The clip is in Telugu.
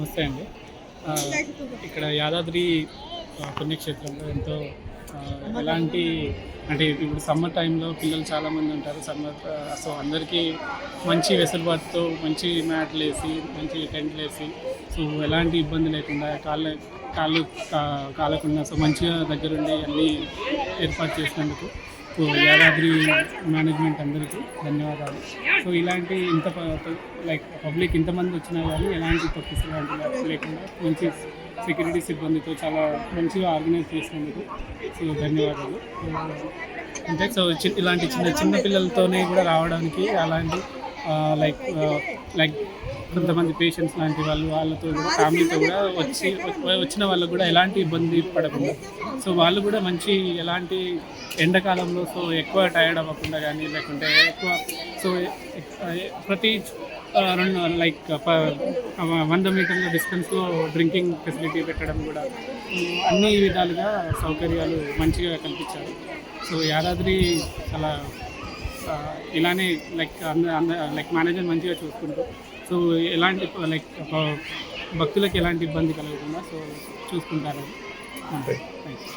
నమస్తే అండి. ఇక్కడ యాదాద్రి పుణ్యక్షేత్రంలో ఎంతో ఎలాంటి అంటే ఇప్పుడు సమ్మర్ టైంలో పిల్లలు చాలామంది ఉంటారు. సమ్మర్ సో అందరికీ మంచి వెసులుబాటుతో మంచి మ్యాట్లు వేసి మంచి టెంట్లు వేసి సో ఎలాంటి ఇబ్బంది లేకుండా కాళ్ళ కాళ్ళు కాలకుండా సో మంచిగా దగ్గరుండి అన్నీ ఏర్పాటు చేసినందుకు సో యాదాద్రి మేనేజ్మెంట్ అందరికీ ధన్యవాదాలు. సో ఇలాంటి ఇంత లైక్ పబ్లిక్ ఇంతమంది వచ్చినా కానీ ఎలాంటి తప్పిస్ లాంటి లేకుండా మంచి సెక్యూరిటీ సిబ్బందితో చాలా మంచిగా ఆర్గనైజ్ చేసినందుకు సో ధన్యవాదాలు. అంటే సో చి- ఇలాంటి చిన్న చిన్న పిల్లలతోనే కూడా రావడానికి అలాంటి లైక్ లైక్ కొంతమంది పేషెంట్స్ లాంటి వాళ్ళు వాళ్ళతో కూడా ఫ్యామిలీతో కూడా వచ్చి వచ్చిన వాళ్ళకు కూడా ఎలాంటి ఇబ్బంది పడకుండా. సో వాళ్ళు కూడా మంచి ఎలాంటి ఎండాకాలంలో సో ఎక్కువ టైర్డ్ అవ్వకుండా కానీ లేకుంటే ఎక్కువ సో ప్రతి రెండు లైక్ ప- వంద మీటర్ల డిస్టెన్స్లో డ్రింకింగ్ ఫెసిలిటీ పెట్టడం కూడా అన్ని విధాలుగా సౌకర్యాలు మంచిగా కల్పించారు. సో యాదాద్రి చాలా ఇలానే లైక్ అంద అంద లైక్ మేనేజర్ మంచిగా చూసుకుంటూ సో ఎలాంటి లైక్ భక్తులకు ఎలాంటి ఇబ్బంది కలగకుండా సో చూసుకుంటారు థ్యాంక్ యూ